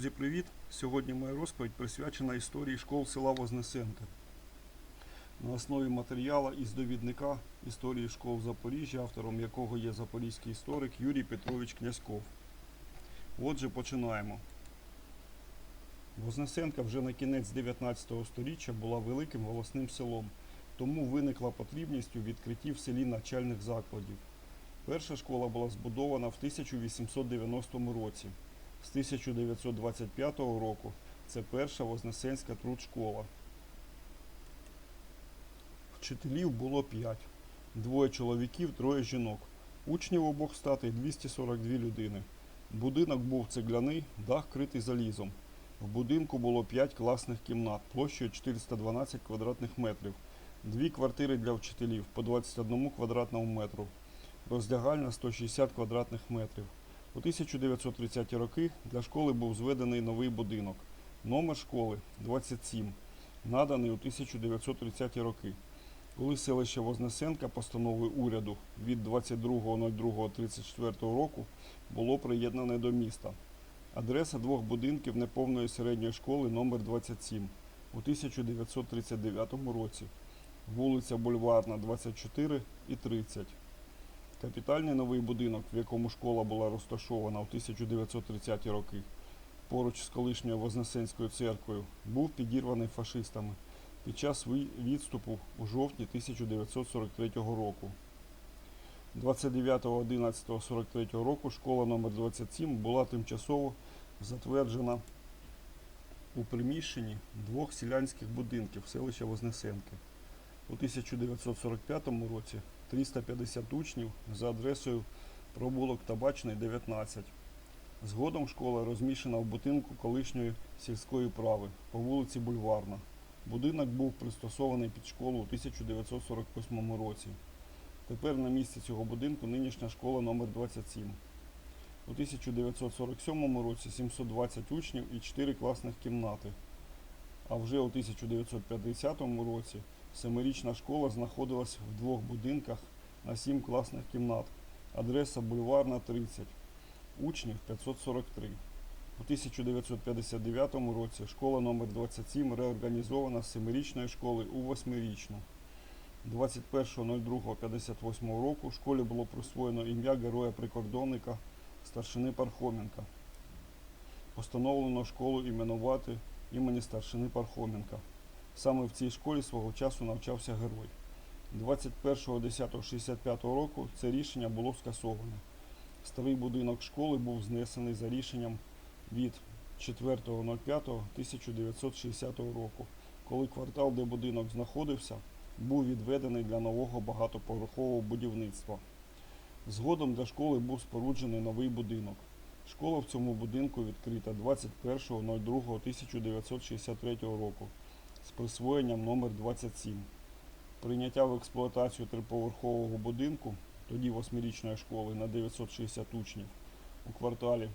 Друзі, привіт! Сьогодні моя розповідь присвячена історії школ села Вознесенка. На основі матеріала із довідника історії школ Запоріжжя, автором якого є запорізький історик Юрій Петрович Князьков. Отже, починаємо. Вознесенка вже на кінець 19 століття була великим волосним селом, тому виникла потрібність у відкритті в селі навчальних закладів. Перша школа була збудована в 1890 році. З 1925 року це перша Вознесенська трудшкола. Вчителів було 5. Двоє чоловіків, троє жінок. Учнів обох статей 242 людини. Будинок був цегляний, дах критий залізом. В будинку було 5 класних кімнат площею 412 квадратних метрів, дві квартири для вчителів по 21 квадратному метру, роздягальна 160 квадратних метрів. У 1930-ті роки для школи був зведений новий будинок. Номер школи 27, наданий у 1930-ті роки. Коли селище Вознесенка постановою уряду від 22.02.34 року було приєднане до міста. Адреса двох будинків неповної середньої школи номер 27 у 1939 році. Вулиця Бульварна, 24 і 30. Капітальний новий будинок, в якому школа була розташована у 1930-ті роки, поруч з колишньою Вознесенською церквою, був підірваний фашистами під час відступу у жовтні 1943 року. 29.11.43 року школа номер 27 була тимчасово затверджена у приміщенні двох селянських будинків селища Вознесенки. У 1945 році 350 учнів за адресою провулок Табачний 19. Згодом школа розміщена в будинку колишньої сільської прави по вулиці Бульварна. Будинок був пристосований під школу у 1948 році. Тепер на місці цього будинку нинішня школа номер 27. У 1947 році 720 учнів і 4 класних кімнати. А вже у 1950 році семирічна школа знаходилась в двох будинках на 7 класних кімнат. Адреса Бульварна 30. Учнів 543. У 1959 році школа номер 27 реорганізована з семирічної школи у восьмирічну. 21.02.58 року школі було присвоєно ім'я героя-прикордонника старшини Пархоменка. Постановлено школу іменувати імені старшини Пархоменка. Саме в цій школі свого часу навчався герой. 21.10.65 року це рішення було скасоване. Старий будинок школи був знесений за рішенням від 4.05.1960 року, коли квартал, де будинок знаходився, був відведений для нового багатоповерхового будівництва. Згодом для школи був споруджений новий будинок. Школа в цьому будинку відкрита 21.02.1963 року з присвоєнням номер 27. Прийняття в експлуатацію триповерхового будинку, тоді восьмирічної школи на 960 учнів у кварталі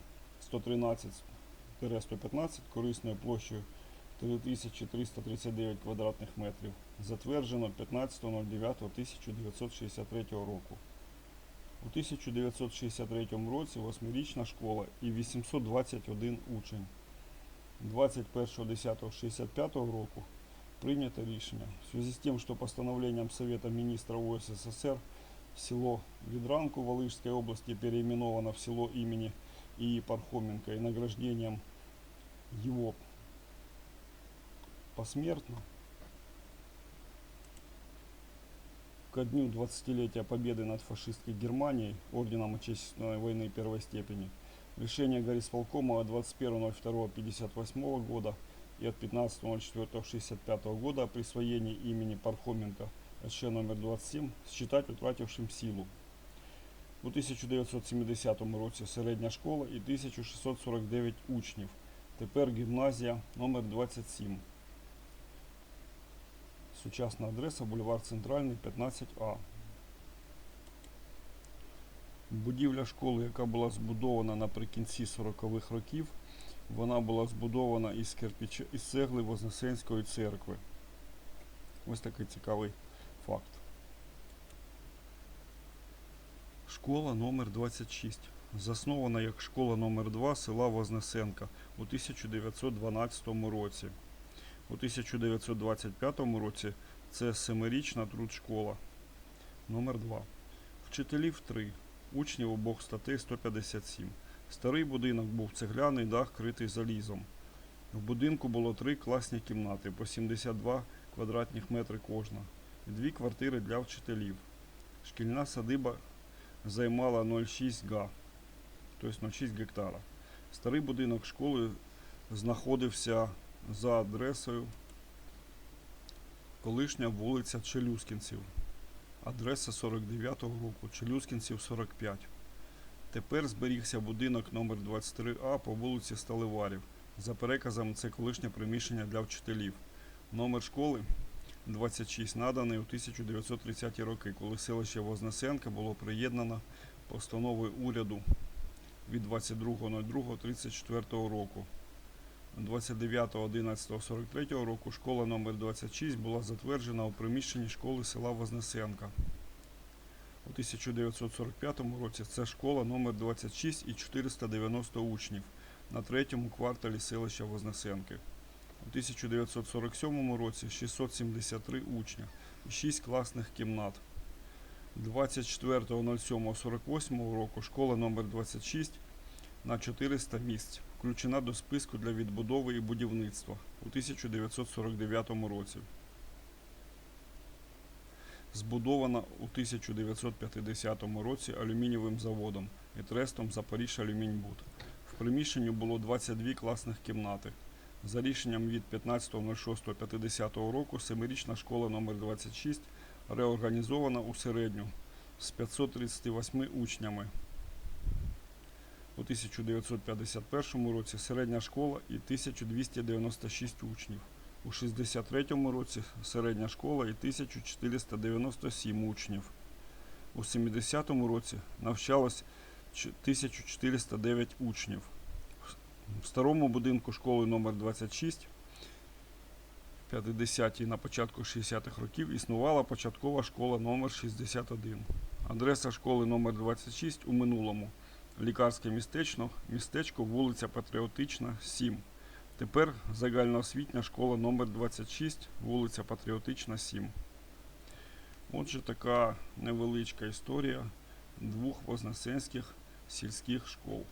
113-115 корисною площею 3339 квадратних метрів затверджено 15.09.1963 року. У 1963 році восьмирічна школа і 821 учень. 21.10.65 року принято рішення. В связи с тем, что постановлением Совета Министров УССР село Ведранку Волыжской области переименовано в село имени И. Пархоменко и награждением его посмертно ко дню 20-летия победы над фашистской Германией орденом Отечественной войны первой степени решение горисполкома от 21.02.58 года и от 15.04.65 года о присвоении имени Пархоменко СШ номер 27 считать утратившим силу. У 1970 році середня школа і 1649 учнів. Тепер гімназія номер 27. Сучасна адреса бульвар Центральний 15А. Будівля школи, яка була збудована наприкінці 40-х років, вона була збудована із кирпича із цегли Вознесенської церкви. Ось такий цікавий факт. Школа номер 26 заснована як школа номер 2 села Вознесенка у 1912 році. У 1925 році це семирічна трудшкола номер 2 Вчителів 3. Учнів обох статей 157. Старий будинок був цегляний дах, критий залізом. В будинку було три класні кімнати по 72 квадратних метри кожна і дві квартири для вчителів. Шкільна садиба займала 0,6 га, тобто 0,6 гектара. Старий будинок школи знаходився за адресою колишня вулиця Челюскінців. Адреса 49-го року, Челюскінців 45. Тепер зберігся будинок номер 23А по вулиці Сталеварів. За переказами це колишнє приміщення для вчителів. Номер школи 26 наданий у 1930-ті роки, коли селище Вознесенка було приєднано постановою уряду від 22.02.34 року. 29.11.43 року школа номер 26 була затверджена у приміщенні школи села Вознесенка. У 1945 році це школа номер 26 і 490 учнів на третьому кварталі селища Вознесенки. У 1947 році 673 учня і 6 класних кімнат. 24.07.48 року школа номер 26 на 400 місць, включена до списку для відбудови і будівництва у 1949 році. Збудована у 1950 році алюмінієвим заводом і трестом Запоріжжя Алюміньбуд. В приміщенні було 22 класних кімнати. За рішенням від 15.06.50 року семирічна школа номер 26 реорганізована у середню з 538 учнями. У 1951 році середня школа і 1296 учнів. У 63 році середня школа і 1497 учнів. У 70 році навчалось 1409 учнів. В старому будинку школи номер 26 50 і на початку 60-х років існувала початкова школа номер 61. Адреса школи номер 26 у минулому. Лікарське містечко, містечко, вулиця Патріотична, 7. Тепер загальноосвітня школа номер 26, вулиця Патріотична, 7. Отже, така невеличка історія двох вознесенських сільських школ.